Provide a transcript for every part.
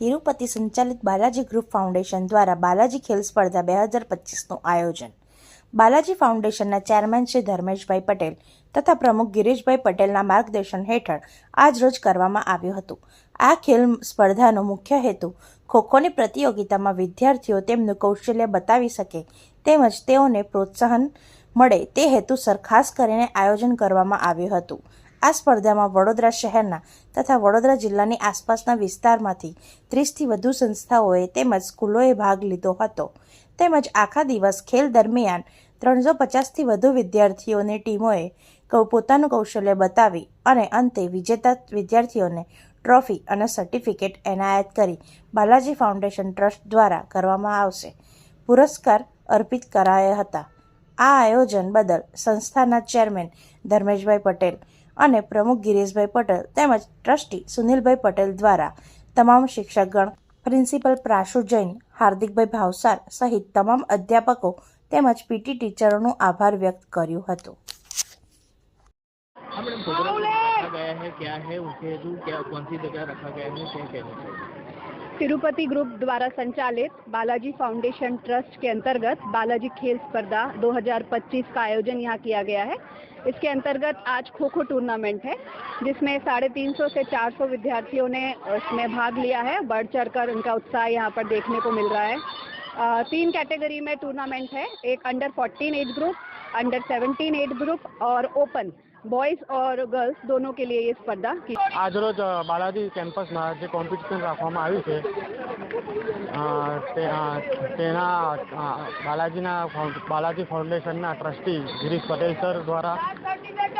તિરુપતિ સંચાલિત Balaji group foundation દ્વારા બાલાજી ખેલ સ્પર્ધા બે હજાર પચીસનું આયોજન. બાલાજી ફાઉન્ડેશનના ચેરમેન શ્રી ધર્મેશભાઈ પટેલ તથા પ્રમુખ ગિરીશભાઈ પટેલના માર્ગદર્શન હેઠળ આજરોજ કરવામાં આવ્યું હતું. આ ખેલ સ્પર્ધાનો મુખ્ય હેતુ ખોખોની પ્રતિયોગિતામાં વિદ્યાર્થીઓ તેમનું કૌશલ્ય બતાવી શકે તેમજ તેઓને પ્રોત્સાહન મળે તે હેતુસર ખાસ કરીને આયોજન કરવામાં આવ્યું હતું. આ સ્પર્ધામાં વડોદરા શહેરના તથા વડોદરા જિલ્લાની આસપાસના વિસ્તારમાંથી ત્રીસથી વધુ સંસ્થાઓએ તેમજ સ્કૂલોએ ભાગ લીધો હતો. તેમજ આખા દિવસ ખેલ દરમિયાન ત્રણસો પચાસથી વધુ વિદ્યાર્થીઓની ટીમોએ પોતાનું કૌશલ્ય બતાવી અને અંતે વિજેતા વિદ્યાર્થીઓને ટ્રોફી અને સર્ટિફિકેટ એનાયત કરી બાલાજી ફાઉન્ડેશન ટ્રસ્ટ દ્વારા કરવામાં આવશે. પુરસ્કાર અર્પિત કરાયા હતા. આ આયોજન બદલ સંસ્થાના ચેરમેન ધર્મેશભાઈ પટેલ અને પ્રમુખ ગિરીશભાઈ પટેલ તેમજ ટ્રસ્ટી સુનિલભાઈ પટેલ દ્વારા તમામ શિક્ષકગણ પ્રિન્સિપલ પ્રાશુ જૈન હાર્દિકભાઈ ભાવસાર સહિત તમામ અધ્યાપકો તેમજ પીટી ટીચરોનો આભાર વ્યક્ત કર્યો હતો हाँ मैडम प्रोग्राम रखा गया है क्या है उसके हेतु क्या कौन सी जगह रखा गया है क्या कहना चाहिए तिरुपति ग्रुप द्वारा संचालित बालाजी फाउंडेशन ट्रस्ट के अंतर्गत बालाजी खेल स्पर्धा 2025 का आयोजन यहाँ किया गया है। इसके अंतर्गत आज खो खो टूर्नामेंट है, जिसमें साढ़े तीन सौ से 400 विद्यार्थियों ने इसमें भाग लिया है। बढ़ चढ़ कर उनका उत्साह यहाँ पर देखने को मिल रहा है। तीन कैटेगरी में टूर्नामेंट है, एक under 14 age group under 17 age group और ओपन बॉयज़ और गर्ल्स दोनों के लिए ये स्पर्धा की આજરોજ અ, બાલાજી કેમ્પસમાં જે કોમ્પિટિશન રાખવામાં આવ્યું છે અ, તે અ, તેના અ, બાલાજીના ફાઉન્ડ- બાલાજી ફાઉન્ડેશનના ટ્રસ્ટી ગિરીશ પટેલ સર દ્વારા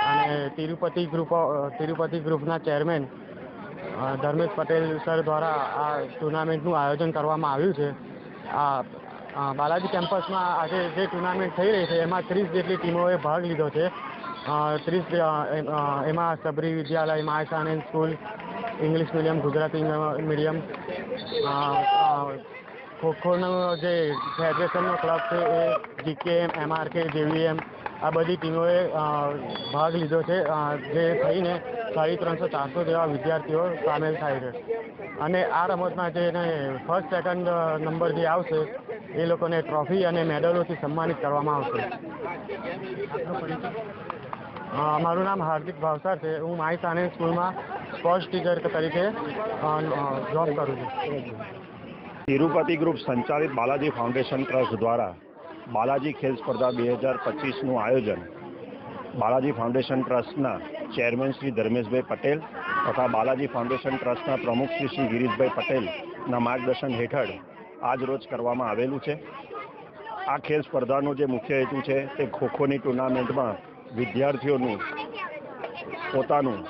અને તિરુપતિ ગ્રુપ અ, તિરુપતિ ગ્રુપના ચેરમેન અ, ધર્મેશ પટેલ સર દ્વારા આ ટુર્નામેન્ટનું આયોજન કરવામાં આવ્યું છે આ અ, બાલાજી કેમ્પસમાં આજે જે ટુર્નામેન્ટ થઈ રહી છે, એમાં ત્રીસ જેટલી ટીમોએ ભાગ લીધો છે. ત્રીસ એમાં Sabari Vidyalaya Mayasanand school, English medium, Gujarati medium ખોખોનો જે ફેડરેશનનો ક્લબ છે એ જીકેએમ એમઆરકે જેવીએમ આ બધી ટીમોએ ભાગ લીધો છે. જે થઈને સાડી ત્રણસો ચારસો જેવા વિદ્યાર્થીઓ સામેલ થાય છે. અને આ રમતમાં જેને ફર્સ્ટ સેકન્ડ નંબર જે આવશે એ લોકોને ટ્રોફી અને મેડલોથી સન્માનિત કરવામાં આવશે. મારું નામ હાર્દિક ભાવસાર છે. હું માઈ સાનંદ સ્કૂલમાં સ્પોર્ટ્સ ટીચર તરીકે જોબ કરું છું. તિરુપતિ ગ્રુપ સંચાલિત બાલાજી ફાઉન્ડેશન ટ્રસ્ટ દ્વારા બાલાજી ખેલ સ્પર્ધા બે હજાર પચીસનું આયોજન બાલાજી ફાઉન્ડેશન ટ્રસ્ટના ચેરમેન શ્રી ધર્મેશભાઈ પટેલ તથા બાલાજી ફાઉન્ડેશન ટ્રસ્ટના પ્રમુખ શ્રી શ્રી ગિરીશભાઈ પટેલના માર્ગદર્શન હેઠળ આજ રોજ કરવામાં આવેલું છે. આ ખેલ સ્પર્ધાનો જે મુખ્ય હેતુ છે તે ખોખોની ટુર્નામેન્ટમાં વિદ્યાર્થીઓનું પોતાનું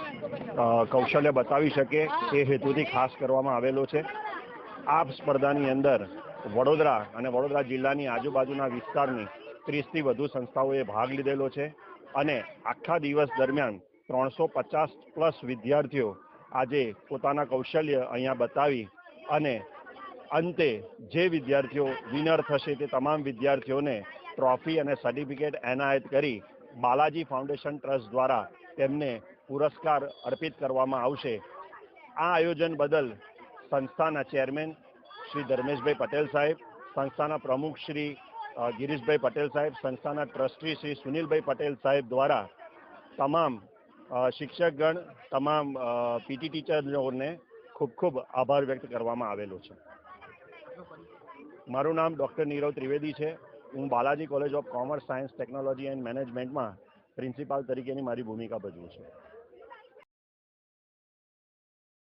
કૌશલ્ય બતાવી શકે એ હેતુથી ખાસ કરવામાં આવેલો છે. આ સ્પર્ધાની અંદર વડોદરા અને વડોદરા જિલ્લાની આજુબાજુના વિસ્તારની ત્રીસથી વધુ સંસ્થાઓએ ભાગ લીધેલો છે અને આખા દિવસ દરમિયાન ત્રણસો પચાસ પ્લસ વિદ્યાર્થીઓ આજે પોતાના કૌશલ્ય અહીંયા બતાવી અને અંતે જે વિદ્યાર્થીઓ વિનર થશે તે તમામ વિદ્યાર્થીઓને ટ્રોફી અને સર્ટિફિકેટ એનાયત કરી બાલાજી ફાઉન્ડેશન ટ્રસ્ટ દ્વારા તેમને પુરસ્કાર અર્પિત કરવામાં આવશે. આ આયોજન બદલ સંસ્થાના ચેરમેન શ્રી ધર્મેશભાઈ પટેલ સાહેબ, સંસ્થાના પ્રમુખ શ્રી ગિરીશભાઈ પટેલ સાહેબ, સંસ્થાના ટ્રસ્ટી શ્રી સુનિલભાઈ પટેલ સાહેબ દ્વારા તમામ શિક્ષકગણ, તમામ પીટી ટીચરોને ખૂબ ખૂબ આભાર વ્યક્ત કરવામાં આવેલો છે. મારું નામ ડૉક્ટર નીરવ ત્રિવેદી છે. હું Balaji college of commerce science technology and મેનેજમેન્ટમાં પ્રિન્સિપાલ તરીકેની મારી ભૂમિકા ભજવું છું.